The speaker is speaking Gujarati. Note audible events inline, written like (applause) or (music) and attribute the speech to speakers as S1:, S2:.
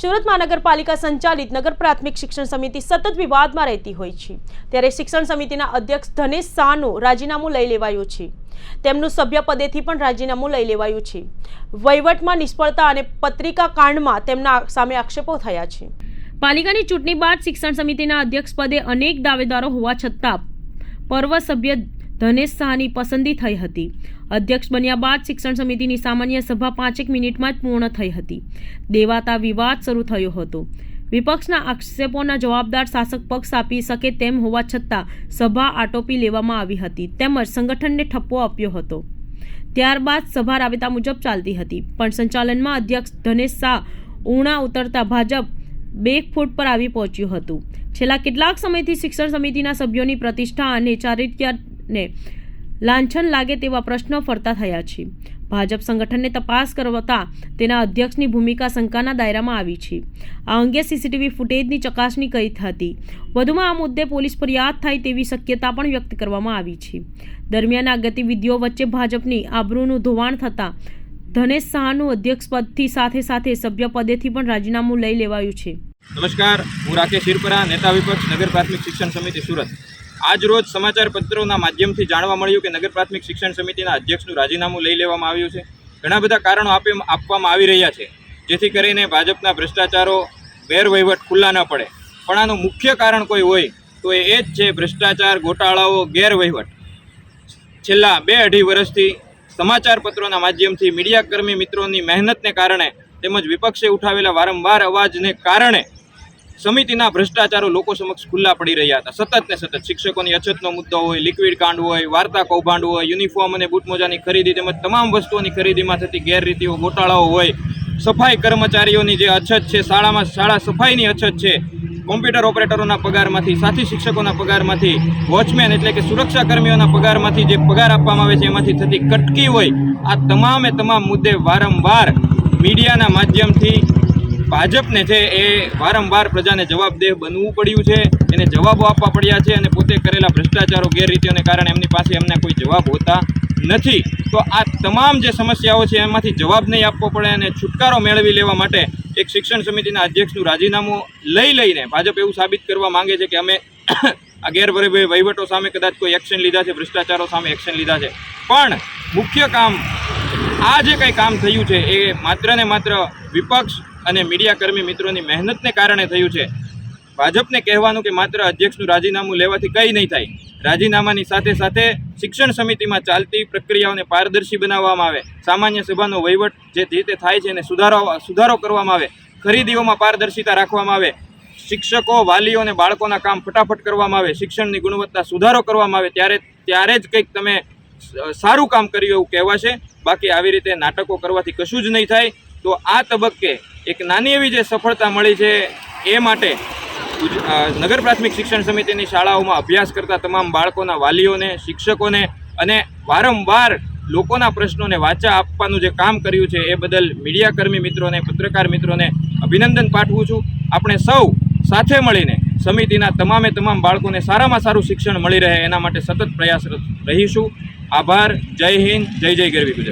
S1: સુરત મહાનગરપાલિકા સંચાલિત નગર પ્રાથમિક શિક્ષણ સમિતિ સતત વિવાદમાં રહેતી હોય છે. ત્યારે શિક્ષણ સમિતિના અધ્યક્ષ ધનેશ શાહનું રાજીનામું લઈ લેવાયું છે. તેમનું સભ્યપદેથી પણ રાજીનામું લઈ લેવાયું છે. વહીવટમાં નિષ્ફળતા અને પત્રિકા કાંડમાં તેમના સામે આક્ષેપો થયા છે. પાલિકાની ચૂંટણી બાદ શિક્ષણ સમિતિના અધ્યક્ષ પદે અનેક દાવેદારો હોવા છતાં, પર્વ સભ્ય ધનેશ શાહની પસંદગી થઈ હતી. અધ્યક્ષ બન્યા બાદ શિક્ષણ સમિતિની સામાન્ય સભા પાંચેક મિનિટમાં જ પૂર્ણ થઈ હતી. દેવાતા વિવાદ શરૂ થયો હતો. વિપક્ષના આક્ષેપોના જવાબદાર શાસક પક્ષ આપી શકે તેમ હોવા છતાં સભા આટોપી લેવામાં આવી હતી તેમજ સંગઠનને ઠપ્પો આપ્યો હતો. ત્યારબાદ સભા રાબેતા મુજબ ચાલતી હતી. પણ સંચાલનમાં અધ્યક્ષ ધનેશ શાહ ઉણા ઉતરતા ભાજપ બે ફૂટ પર આવી પહોંચ્યું હતું. છેલ્લા કેટલાક સમયથી શિક્ષણ સમિતિના સભ્યોની પ્રતિષ્ઠા અને ચારિત્ર્યને લાંછન લાગે તેવા પ્રશ્નો ફરતા થયા છે. ભાજપ સંગઠનને તપાસ કરવતા તેના અધ્યક્ષની ભૂમિકા શંકાના દાયરામાં આવી છે. આ અંગે સીસીટીવી ફૂટેજની ચકાસણી કરી હતી. વધુમાં આ મુદ્દે પોલીસ ફરિયાદ થાય તેવી શક્યતા પણ વ્યક્ત કરવામાં આવી છે. દરમિયાન આ ગતિવિધિઓ વચ્ચે ભાજપની આબરૂનું ધોવાણ થતાં ધનેશ શાહનું અધ્યક્ષપદથી સાથે સાથે સભ્યપદેથી પણ રાજીનામું લઈ લેવાયું છે.
S2: નમસ્કાર. હું રાકેશ હિરપરા, નેતા વિપક્ષ નગર પ્રાથમિક શિક્ષણ સમિતિ સુરત. આજ રોજ સમાચાર પત્રોના માધ્યમથી જાણવા મળ્યું કે નગર પ્રાથમિક શિક્ષણ સમિતિના અધ્યક્ષનું રાજીનામું લઈ લેવામાં આવ્યું છે. ઘણા બધા કારણો આપી આપવામાં આવી રહ્યા છે, જેથી કરીને ભાજપના ભ્રષ્ટાચારો ગેરવહીવટ ખુલ્લા ન પડે. પણ આનું મુખ્ય કારણ કોઈ હોય, તો એ જ છે ભ્રષ્ટાચાર ગોટાળાઓ ગેરવહીવટ. છેલ્લા બે અઢી વર્ષથી સમાચાર પત્રોના માધ્યમથી મીડિયાકર્મી મિત્રોની મહેનતને કારણે તેમજ વિપક્ષે ઉઠાવેલા વારંવાર અવાજને કારણે સમિતિના ભ્રષ્ટાચારો લોકો સમક્ષ ખુલ્લા પડી રહ્યા હતા. સતત ને સતત શિક્ષકોની અછતનો મુદ્દો હોય લિક્વિડ કાંડ હોય, વાર્તા કૌભાંડ હોય યુનિફોર્મ અને બૂટમોજાની ખરીદી તેમજ તમામ વસ્તુઓની ખરીદીમાં થતી ગેરરીતિઓ, ગોટાળાઓ હોય, સફાઈ કર્મચારીઓની જે અછત છે, શાળામાં શાળા સફાઈની અછત છે કોમ્પ્યુટર ઓપરેટરોના પગારમાંથી, સાથી શિક્ષકોના પગારમાંથી વોચમેન એટલે કે સુરક્ષા કર્મીઓના પગારમાંથી જે પગાર આપવામાં આવે છે, એમાંથી થતી કટકી હોય, આ તમામે તમામ મુદ્દે વારંવાર મીડિયાના માધ્યમથી ભાજપને છે એ વારંવાર પ્રજાને જવાબદેહ બનવું પડ્યું છે. એને જવાબો આપવા પડ્યા છે અને પોતે કરેલા ભ્રષ્ટાચારો, ગેરરીતિઓને કારણે એમની પાસે એમને કોઈ જવાબ હોતા નથી. તો આ તમામ જે સમસ્યાઓ છે એમાંથી જવાબ નહીં આપવો પડે અને છુટકારો મેળવી લેવા માટે એક શિક્ષણ સમિતિના અધ્યક્ષનું રાજીનામું લઈ લઈને ભાજપ એવું સાબિત કરવા માંગે છે કે અમે (coughs) આ ગેરભરે વહીવટો સામે કદાચ કોઈ એક્શન લીધા છે, ભ્રષ્ટાચારો સામે એક્શન લીધા છે. પણ મુખ્ય કામ આ જે કંઈ કામ થયું છે એ માત્ર ને માત્ર વિપક્ષ અને મીડિયાકર્મી મિત્રોની મહેનતને કારણે થયું છે. ભાજપને કહેવાનું કે માત્ર અધ્યક્ષનું રાજીનામું લેવાથી કંઈ નહીં થાય. રાજીનામાની સાથે સાથે શિક્ષણ સમિતિમાં ચાલતી પ્રક્રિયાઓને પારદર્શી બનાવવામાં આવે. સામાન્ય સભાનો વહીવટ જે રીતે થાય છે એને સુધારો સુધારો કરવામાં આવે. ખરીદીઓમાં પારદર્શિતા રાખવામાં આવે. શિક્ષકો, વાલીઓ અને બાળકોના કામ ફટાફટ કરવામાં આવે. શિક્ષણની ગુણવત્તા સુધારો કરવામાં આવે. ત્યારે ત્યારે જ કંઈક તમે સારું કામ કર્યું એવું કહેવાશે. બાકી આવી રીતે નાટકો કરવાથી કશું જ નહીં થાય. તો આ તબક્કે એક નાની એવી જે સફળતા મળી છે એ માટે નગર પ્રાથમિક શિક્ષણ સમિતિની શાળાઓમાં અભ્યાસ કરતા તમામ બાળકોના વાલીઓને, શિક્ષકોને અને વારંવાર લોકોના પ્રશ્નોને વાચા આપવાનું જે કામ કર્યું છે એ બદલ મીડિયાકર્મી મિત્રોને, પત્રકાર મિત્રોને અભિનંદન પાઠવું છું. આપણે સૌ સાથે મળીને સમિતિના તમામે તમામ બાળકોને સારામાં સારું શિક્ષણ મળી રહે એના માટે સતત પ્રયાસરત રહીશું. આભાર. જય હિન્દ. જય જય ગરવી ગુજરાત.